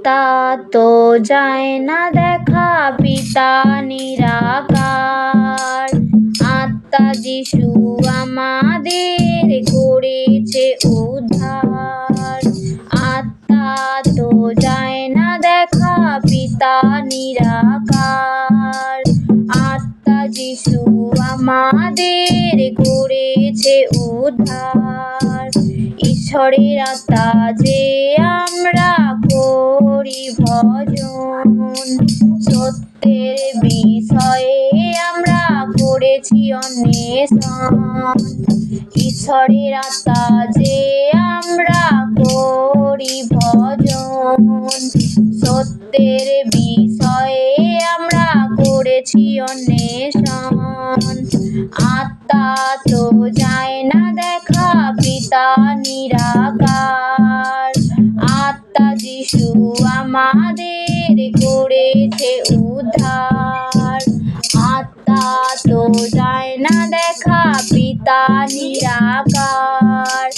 আত্মা তো যায় না দেখা, পিতা নিরাকার। আত্মা যিশু আমাদের করেছে উদ্ধার। আত্মা তো যায় না দেখা, পিতা নিরাকার। আত্মা যিশু আমাদের করেছে উদ্ধার। ঈশ্বরের আত্মা যে আমরা করি ভজন, সত্যের বিষয়ে আমরা করেছি অন্বেষণ। ঈশ্বরের আত্মা যে আমরা করি ভজন, সত্যের বিষয়ে আমরা করেছি অন্বেষণ। আত্মা তো যায় আমাদের করেছে উদ্ধার। আত্মা তো যায় না দেখা, পিতা নিরাকার।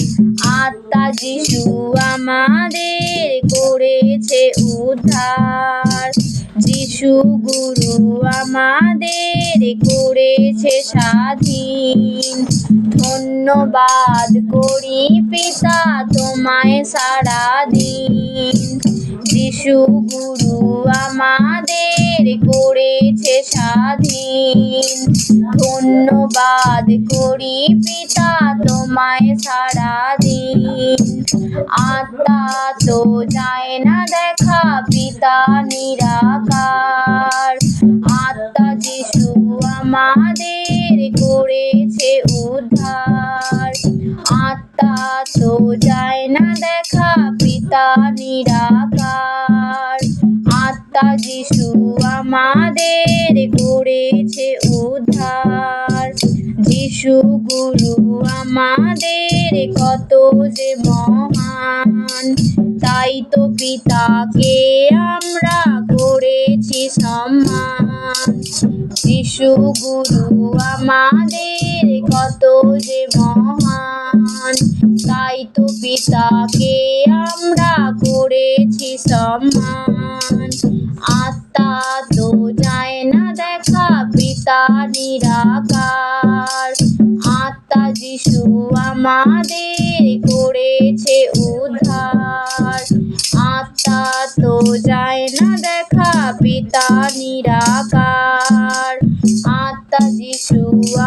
আত্মা যিশু আমাদের করেছে উদ্ধার। যিশু গুরু আমাদের করেছে স্বাধীন। ধন্যবাদ করি পিতা তোমায় সারাদিন। যিশু গুরু আমাদের করেছে স্বাধীন। ধন্যবাদ করি পিতা তোমায় সারাদিন। আত্মা তো যায় না দেখা, পিতা নিরাকার। নিরাকার। আত্মা যিশু আমাদের করেছে উদ্ধার। যিশু গুরু আমাদের কত যে মহান। তাই তো পিতাকে আমরা করেছি সম্মান। যিশু গুরু আমাদের কত যে মহান। তো পিতাকে আমরা করেছি সম্মান। আত্মা তো যায় না দেখা পিতা নিরাকার। আত্মা যিশু আমাদের করেছে উদ্ধার। আত্মা তো যায় না দেখা পিতা নিরাকার। আত্মা যিশু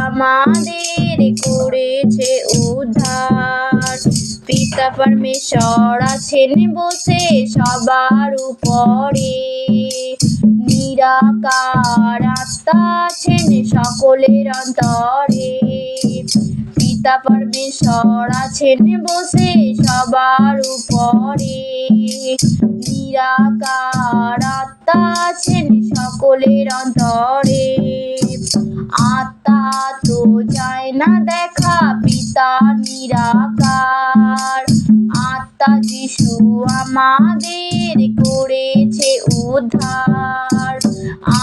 আমাদের করেছে পিতা পরমেশ্বর আছেন বসে সবার উপরে। নিরাকার আত্মা আছেন সকলের অন্তরে। পিতা পরমেশ্বর আছেন বসে সবার উপরে। নিরাকার আত্মা আছেন সকলের অন্তরে। আত্মা তো যায় না দেখা, পিতা নিরাকার। আত্মা যিশু আমাদের করেছে উদ্ধার।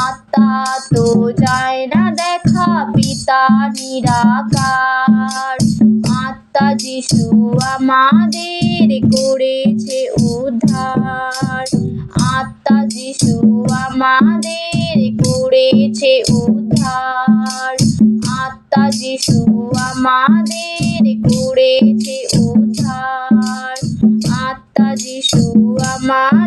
আত্মা তো যায় না দেখা, পিতা নিরাকার। আত্মা যিশু আমাদের করেছে উদ্ধার। আত্মা যিশু আমাদের করেছে উদ্ধার। আত্মা যিশু আমাদের করেছে উদ্ধার আত্মা যিশু আমার